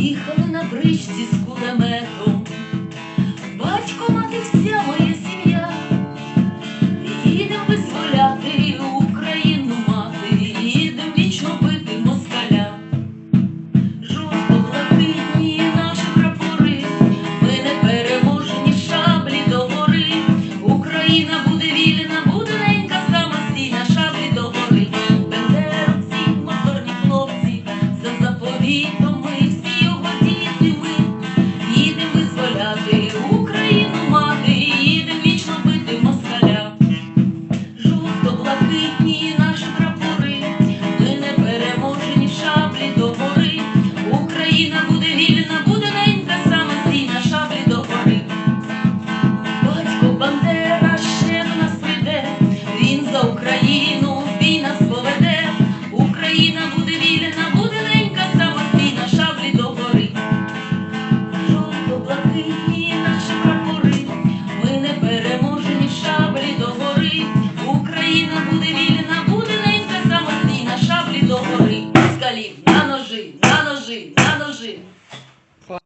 Їхали на бричці з кулеметом. Батько, мати, вся моя сім'я. Їдем визволяти Україну мати, їдем вічно бити москаля. Жовто-блакитні наші прапори, ми не переможені шаблі до гори. Україна буде вільна, буде Україна буде вільна, буде самостійна, шаблі до гори. Батько Бандера ще до нас прийде, він за Україну бій нас. Україна буде вільна, буде самостійна, шаблі до гори. Жовто-блакитні наші Скалів на ножи, на ножи, на ножи.